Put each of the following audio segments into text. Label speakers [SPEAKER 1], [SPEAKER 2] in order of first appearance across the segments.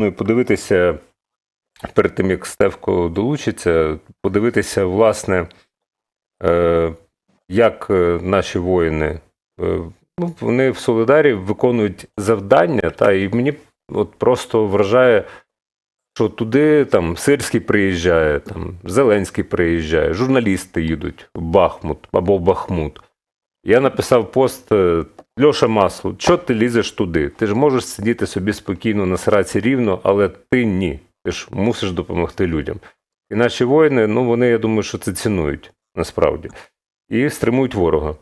[SPEAKER 1] Ну і подивитися перед тим, як Стевко долучиться, подивитися, власне, е, як е, наші воїни е, ну, вони в Солидарі виконують завдання, та і мені от просто вражає, що туди там Сирський приїжджає, там Зеленський приїжджає, журналісти їдуть в Бахмут або в Бахмут. Я написав пост е, Льоша Масло, що ти лізеш туди? Ти ж можеш сидіти собі спокійно на сраці рівно, але ти ні. Ти ж мусиш допомогти людям. І наші воїни, ну вони, я думаю, що це цінують насправді. І стримують ворога.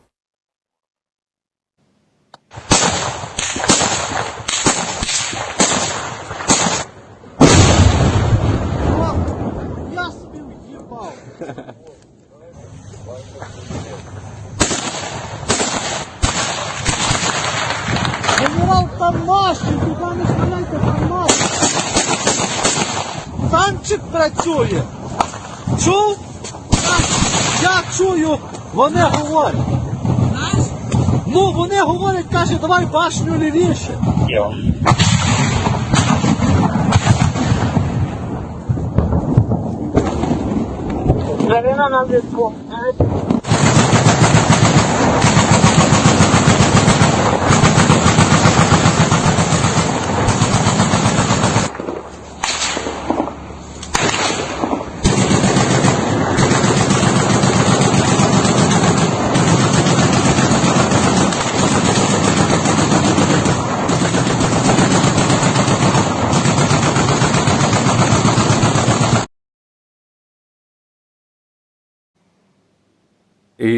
[SPEAKER 2] Я собі в'їбав. Генерал Тамаші, туди не стріляйте, Тамаші. Танчик працює. Чув? Я чую, вони говорять. Ну, вони говорять, каже, давай башню лівіше.
[SPEAKER 3] Марина на зв'язку.